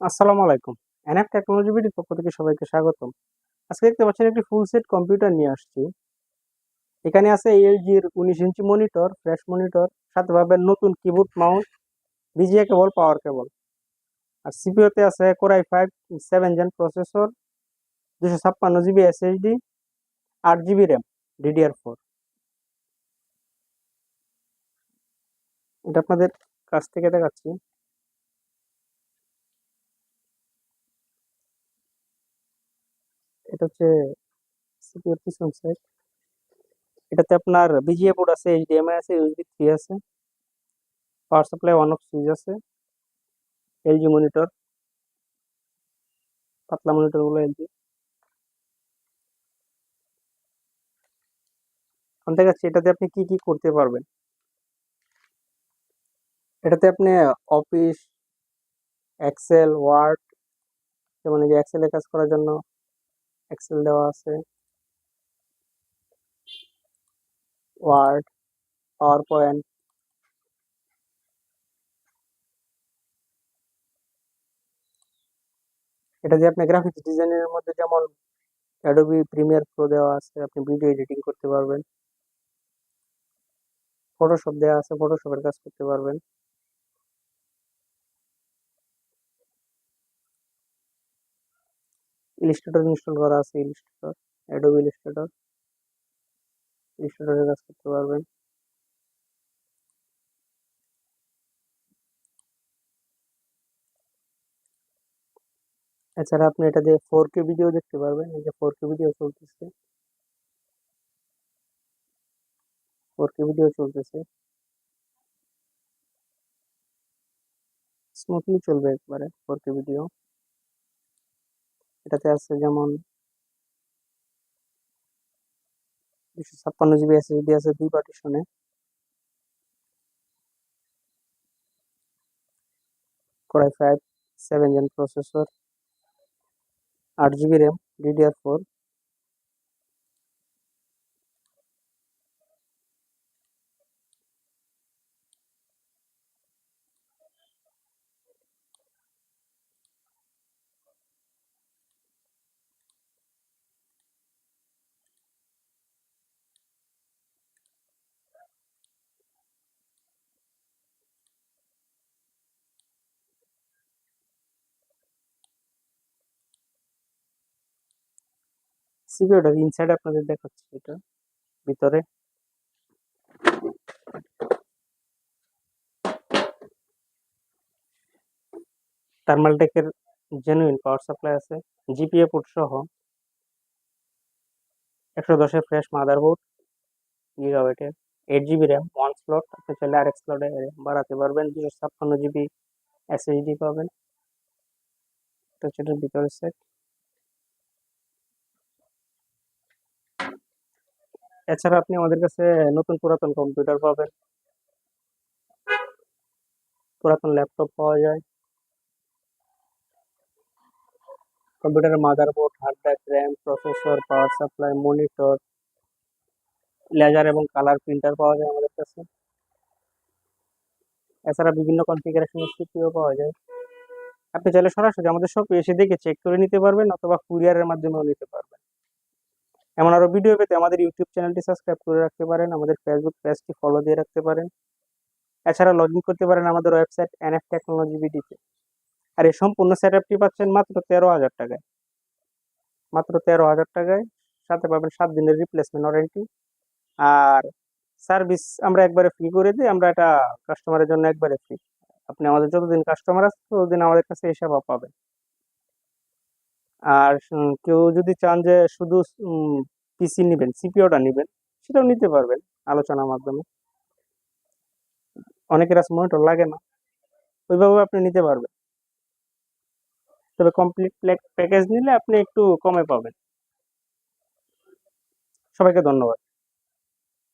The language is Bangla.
আসসালামু আলাইকুম। এনএফ টেকনোলজি বিডির পক্ষ থেকে সবাইকে স্বাগতম। আজকে দেখতে পাচ্ছেন একটি ফুল সেট কম্পিউটার নিয়ে আসছি। এখানে আছে এলজির উনিশ ইঞ্চি মনিটর ফ্ল্যাশ মনিটর সাথে পাবেন নতুন keyboard mouse VGA cable power কেবল আর সিপিওতে আছে core i five seven gen processor দুশো ছাপ্পান্ন জিবি এসএসডি আট জিবি র্যাম ডিডিআর ফোর এটা আপনাদের কাছ থেকে দেখাচ্ছি। এটা হচ্ছে সিপিউর পিছন এটাতে আপনার বিজিএ পোর্ট আছে এইচডিএমআই আছে ইউএসবি থ্রি আছে power supply on off switch আছে এলজি মনিটর পাতলা মনিটরগুলো এলজি এখন দেখাচ্ছি এটাতে আপনি কি কি করতে পারবেন। এটাতে আপনি অফিস এক্সেল ওয়ার্ড যেমন এই যে এক্সেলে কাজ করার জন্য এক্সেল দেওয়া আছে ওয়ার্ড পাওয়ার পয়েন্ট এটা দিয়ে আপনি গ্রাফিক্স ডিজাইনের মধ্যে যেমন অ্যাডোবি প্রিমিয়ার প্রো দেওয়া আছে, আপনি ভিডিও এডিটিং করতে পারবেন। ফটোশপ দেওয়া আছে ফটোশপের কাজ করতে পারবেন। ইলিস্ট্রেটর ইনস্টল করা আছে ইলিস্ট্রেটর অ্যাডোবি ইলিস্ট্রেটর ইলিস্ট্রেটরের কাজ করতে পারবেন। এছাড়া আপনি এটা দিয়ে ফোর কে ভিডিও দেখতে পারবেন, এই যে ফোর কে ভিডিও চলতেছে। ফোর কে ভিডিও চলতেছে। স্মুথলি চলবে একবারে ফোর কে ভিডিও এটাতে আছে যেমন দুশো ছাপ্পান্ন জিবি এসএসডি আছে দুই পার্টিশনে core i five seven gen processor আট জিবি র্যাম ডিডিআর ফোর সিপিইউটার ইনসাইড আপনাদের দেখাচ্ছি এটা, ভিতরে। থার্মালটেকের জেনুইন পাওয়ার সাপ্লাই আছে জিপিএ পোর্ট সহ। একশো দশের fresh motherboard গিগাবাইটের eight GB RAM one slot আপনি চাইলে আরেক স্লটে বাড়াতে পারবেন, দুশো ছাপ্পান্ন জিবি এসএসডি পাবেন। হচ্ছে এটার ভিতরের সেট এছাড়া আপনি আমাদের কাছে নতুন পুরাতন কম্পিউটার পাবেন। পুরাতন ল্যাপটপ পাওয়া যায়। কম্পিউটারের motherboard hard drive RAM processor power supply monitor laser এবং কালার প্রিন্টার পাওয়া যায় আমাদের কাছে। এছাড়া বিভিন্ন কনফিগারেশনের সিপিও পাওয়া যায়। আপনি চাইলে সরাসরি আমাদের শপে এসে দেখে চেক করে নিতে পারবেন অথবা কুরিয়ারের মাধ্যমেও নিতে পারবেন। এমন আরও ভিডিও পেতে আমাদের ইউটিউব চ্যানেলটি সাবস্ক্রাইব করে রাখতে পারেন, আমাদের ফেসবুক পেজটি ফলো দিয়ে রাখতে পারেন। এছাড়া লগ করতে পারেন আমাদের ওয়েবসাইট এনএফ টেকনোলজি বিডিতে আর এই সম্পূর্ণ সেট আপটি পাচ্ছেন মাত্র তেরো হাজার টাকায়। মাত্র তেরো হাজার টাকায়, সাথে পাবেন সাত দিনের রিপ্লেসমেন্ট ওয়ারেন্টি আর সার্ভিস আমরা একবারে ফ্রি করে দিই, আমরা এটা কাস্টমারের জন্য একবারে ফ্রি আপনি আমাদের যতদিন কাস্টমার আছে, ততদিন আমাদের কাছে এই সেবা পাবেন। আর কেউ যদি চান যে শুধু পিসি নেবেন সিপিওটা নেবেন, সেটাও নিতে পারবেন আলোচনার মাধ্যমে। অনেকের আছে মনিটর লাগে না, ওইভাবে আপনি নিতে পারবেন। তবে কমপ্লিট প্যাকেজ নিলে আপনি একটু কমে পাবেন। সবাইকে ধন্যবাদ।